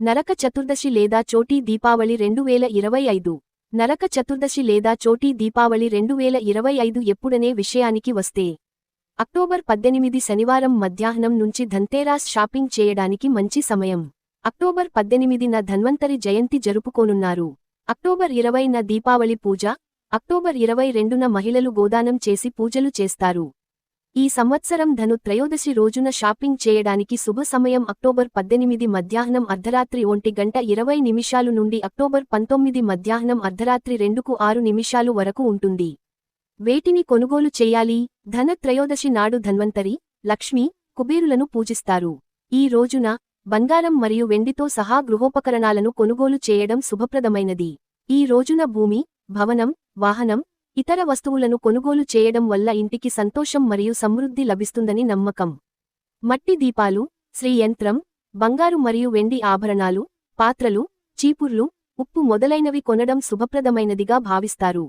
నరక చతుర్దశి లేదా చోటీ దీపావళి రెండు వేల ఇరవై ఐదు. నరక చతుర్దశి లేదా చోటీ దీపావళి రెండు వేల ఇరవై ఐదు ఎప్పుడనే విషయానికి వస్తే అక్టోబర్ పద్దెనిమిది శనివారం మధ్యాహ్నం నుంచి ధన్తేరాస్ షాపింగ్ చేయడానికి మంచి సమయం. అక్టోబర్ పద్దెనిమిదిన ధన్వంతరి జయంతి జరుపుకోనున్నారు. అక్టోబర్ ఇరవైన దీపావళి పూజ అక్టోబర్ ఇరవై రెండున మహిళలు గోదానం చేసి పూజలు చేస్తారు. ఈ సంవత్సరం ధను త్రయోదశి రోజున షాపింగ్ చేయడానికి శుభ సమయం అక్టోబర్ పద్దెనిమిది మధ్యాహ్నం అర్ధరాత్రి ఒంటి గంట ఇరవై నిమిషాలు నుండి అక్టోబర్ పంతొమ్మిది మధ్యాహ్నం అర్ధరాత్రి రెండుకు ఆరు నిమిషాలు వరకు ఉంటుంది. వేటిని కొనుగోలు చేయాలి? ధన త్రయోదశి నాడు ధన్వంతరి లక్ష్మి కుబేరులను పూజిస్తారు. ఈ రోజున బంగారం మరియు వెండితో సహా గృహోపకరణాలను కొనుగోలు చేయడం శుభప్రదమైనది. ఈ రోజున భూమి భవనం వాహనం ఇతర వస్తువులను కొనుగోలు చేయడం వల్ల ఇంటికి సంతోషం మరియు సమృద్ధి లభిస్తుందని నమ్మకం. మట్టి దీపాలు శ్రీయంత్రం బంగారు మరియు వెండి ఆభరణాలు పాత్రలు చీపుర్లు ఉప్పు మొదలైనవి కొనడం శుభప్రదమైనదిగా భావిస్తారు.